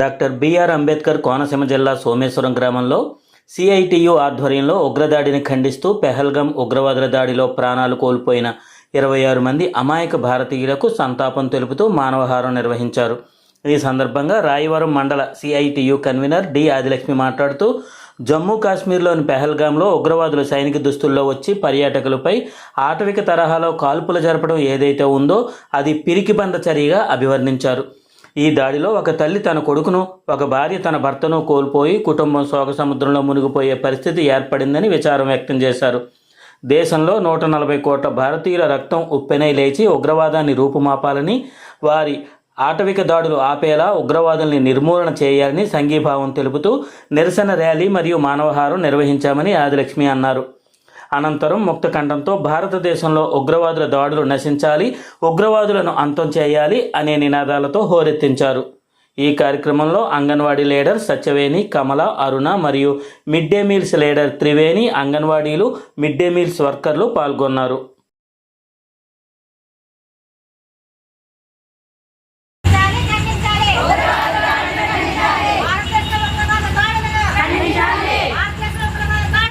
Doctor BR Ambedkar Konaseema జిల్లా సోమేశ్వరం గ్రామంలో CITU ఆధ్వర్యంలో ఉగ్రదాడిని ఖండిస్తూ పెహల్గం ఉగ్రవాదుల దాడిలో ప్రాణాలు కోల్పోయిన ఇరవై ఆరు మంది అమాయక భారతీయులకు సంతాపం తెలుపుతూ మానవహారం నిర్వహించారు. ఈ సందర్భంగా రాయవరం మండల సిఐటియు కన్వీనర్ డి ఆదిలక్ష్మి మాట్లాడుతూ జమ్మూ కాశ్మీర్లోని పెహల్గాంలో ఉగ్రవాదులు సైనిక దుస్తుల్లో వచ్చి పర్యాటకులపై ఆటవిక తరహాలో కాల్పులు జరపడం ఏదైతే ఉందో అది పిరికిబంద చర్యగా అభివర్ణించారు. ఈ దాడిలో ఒక తల్లి తన కొడుకును ఒక భార్య తన భర్తను కోల్పోయి కుటుంబం శోక సముద్రంలో మునిగిపోయే పరిస్థితి ఏర్పడిందని విచారం వ్యక్తం చేశారు. దేశంలో నూట నలభై కోట్ల భారతీయుల రక్తం ఉప్పెనై లేచి ఉగ్రవాదాన్ని రూపుమాపాలని వారి ఆటవిక దాడులు ఆపేలా ఉగ్రవాదుల్ని నిర్మూలన చేయాలని సంఘీభావం తెలుపుతూ నిరసన ర్యాలీ మరియు మానవహారం నిర్వహించామని ఆదిలక్ష్మి అన్నారు. అనంతరం ముక్తఖండంతో భారతదేశంలో ఉగ్రవాదుల దాడులు నశించాలి ఉగ్రవాదులను అంతం చేయాలి అనే నినాదాలతో హోరెత్తించారు. ఈ కార్యక్రమంలో అంగన్వాడీ లీడర్ సత్యవేణి కమల అరుణ మరియు mid day meals leader Triveni అంగన్వాడీలు మిడ్ డే మీల్స్ వర్కర్లు పాల్గొన్నారు.